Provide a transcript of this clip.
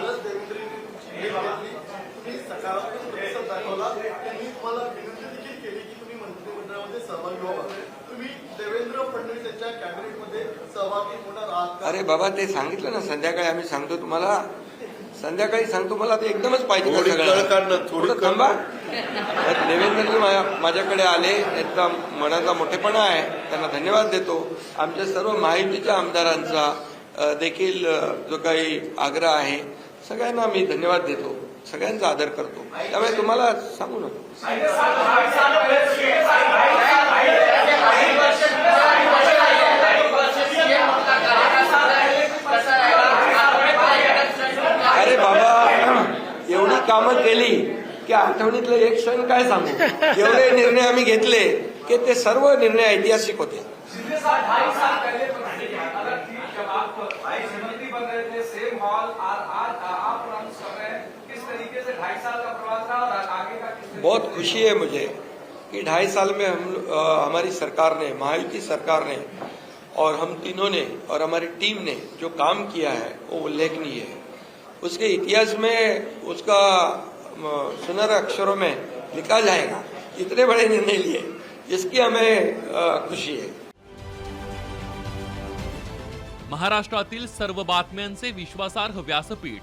कालच देवेंद्रजींनी तुमची भेट घेतली. तुम्ही सकारात्मक प्रतिसाद दाखवला. त्यांनी तुम्हाला विनंती देखील केली की तुम्ही मंत्रिमंडळामध्ये सहभागी व्हावा. तुम्ही देवेंद्र फडणवीस यांच्या कॅबिनेटमध्ये सहभागी होणार आहात? अरे बाबा ते सांगितलं ना संध्याकाळी आम्ही सांगतो तुम्हाला. संध्याकाळी सांगतो मला ते एकदमच पाहिजे का थोडी थांबा. देवेंद्रजी माझ्या- माझ्याकडे आले. त्यांचा मनाचा मोठेपणा आहे. त्यांना धन्यवाद देतो. आमच्या सर्व महायुतीच्या आमदारांचा देखील जो काही आग्रह आहे सगळ्यांना मी धन्यवाद देतो. सगळ्यांचा आदर करतो. त्यामुळे तुम्हाला सांगू नका. अरे बाबा एवढी कामं केली की आठवणीतलं एक क्षण काय सांगू? एवढे निर्णय आम्ही घेतले की ते सर्व निर्णय ऐतिहासिक होते. बहुत खुशी है मुझे कि ढाई साल में हम अ, हमारी सरकार ने महायुति सरकार ने और हम तीनों ने और हमारी टीम ने जो काम किया है वो उल्लेखनीय है। उसके इतिहास में उसका सुनहरे अक्षरों में लिखा जाएगा इतने बड़े निर्णय लिए इसकी हमें खुशी है। महाराष्ट्रातील सर्व बातम्यांचे विश्वासार्ह व्यासपीठ